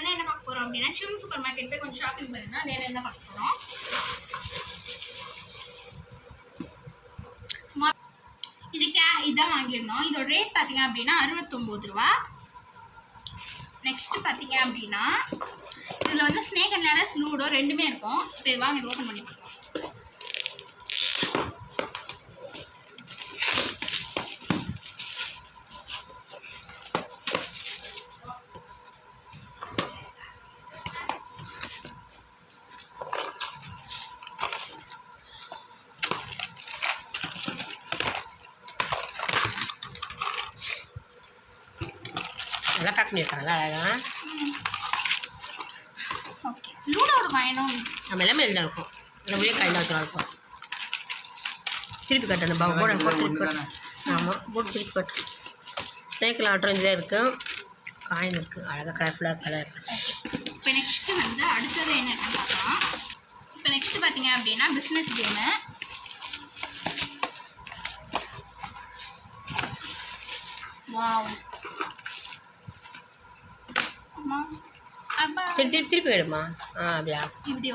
என்ன என்ன பார்க்க போகிறோம் அப்படின்னா சிவம் சூப்பர் மார்க்கெட் போய் கொஞ்சம் ஷாப்பிங் பண்ணிருந்தோம் நேரம் என்ன பார்க்க போகிறோம் இது கே இதான் வாங்கியிருந்தோம். இதோட ரேட் பார்த்தீங்க அப்படின்னா அறுபத்தொம்போது ரூபா. நெக்ஸ்ட் பார்த்தீங்க அப்படின்னா இதில் வந்து ஸ்னேக் அண்ட் லேடர்ஸ் லூடோ ரெண்டுமே இருக்கும். இப்போ இது வாங்க ஓப்பன் பண்ணி நல்லா பேக் பண்ணியிருக்காங்களா அழகா. ஓகே லூடோட வாங்கணும் நம்ம எல்லாமே இருந்தால் இருக்கும். இந்த ஒரே காய் தான் வச்சுருவா இருக்கும். திருப்பி கட்டு அந்த போர்டை போட்டு திருப்பி கட்டு. ஆமாம் போட்டு திருப்பி கட்டு. ஸ்னேக்கில் ஆட்ரஞ்சில் இருக்குது காயின் இருக்குது அழகாக கலர்ஃபுல்லாக கலர் இப்போ நெக்ஸ்ட்டு வந்து அடுத்தது என்னென்னு பார்க்கலாம். இப்போ நெக்ஸ்ட்டு பார்த்தீங்க அப்படின்னா பிஸ்னஸ் கேமு வாவ் திருப்பி திருப்பி திருப்பி எடுமா ஆ அப்படியா? இப்படி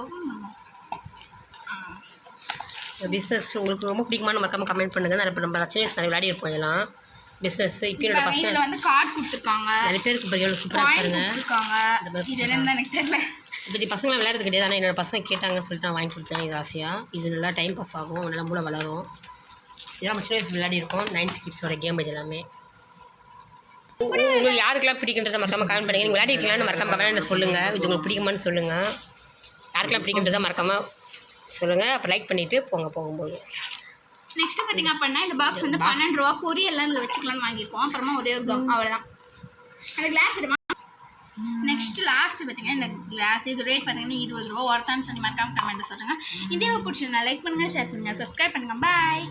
பிஸ்னஸ் உங்களுக்கு ரொம்ப பிடிக்குமான்னு மறக்காம கமெண்ட் பண்ணுங்கள் நிறைய நம்ம வயசு நிறைய விளையாடி இருப்போம் இதெல்லாம் பிஸ்னஸ் இப்போ என்னோட பசங்க வந்து கார்டு கொடுத்துருக்காங்க. நிறைய பேருக்கு இப்போ எவ்வளோ சூப்பராக இது என்னன்னு தான் எனக்கு தெரியல. இப்படி பசங்களாம் விளையாடுறது கிடையாது ஆனால் என்னோட பசங்க கேட்டாங்கன்னு சொல்லிட்டு நான் வாங்கி கொடுத்தேன். இது ஆசையாக இது நல்லா டைம் பாஸ் ஆகும். நல்லா மூளை வளரும். இதெல்லாம் சின்ன வயசு விளையாடி இருக்கோம் நைன்த் கிட்ஸோட கேம் இது எல்லாமே. உங்களுக்கு யாருக்கெல்லாம் பிடிக்குன்றதை மறக்காம கமெண்ட் பண்ணுங்க. நீங்கள் விளையாடிருக்கீங்களான்னு மறக்காம கமெண்ட் சொல்லுங்கள் இது உங்களுக்கு பிடிக்குமான்னு சொல்லுங்கள் யாருக்கெல்லாம் பிடிக்குன்றதை மறக்காம சொல்லுங்கள் அப்புறம் லைக் பண்ணிவிட்டு போங்க போகும்போது. நெக்ஸ்ட் பார்த்தீங்க அப்படின்னா இந்த பாக்ஸ் வந்து பன்னெண்டு ரூபா பொரியெல்லாம் இதில் வச்சுக்கலாம்னு வாங்கியிருக்கோம். அப்புறமா ஒரே ஒரு கம் அவ்வளோதான் அந்த கிளாஸ் எடுமா? நெக்ஸ்ட் லாஸ்ட் பார்த்தீங்கன்னா இந்த கிளாஸ் இது ரேட் பார்த்தீங்கன்னா இருபது ரூபா. ஒருத்தான்னு சொல்லி மறக்காம கமெண்ட் சொல்லுங்கள் இதே பிடிச்சிருந்தா லைக் பண்ணுங்கள் ஷேர் பண்ணுங்கள் சப்ஸ்கிரைப் பண்ணுங்கள் பாய்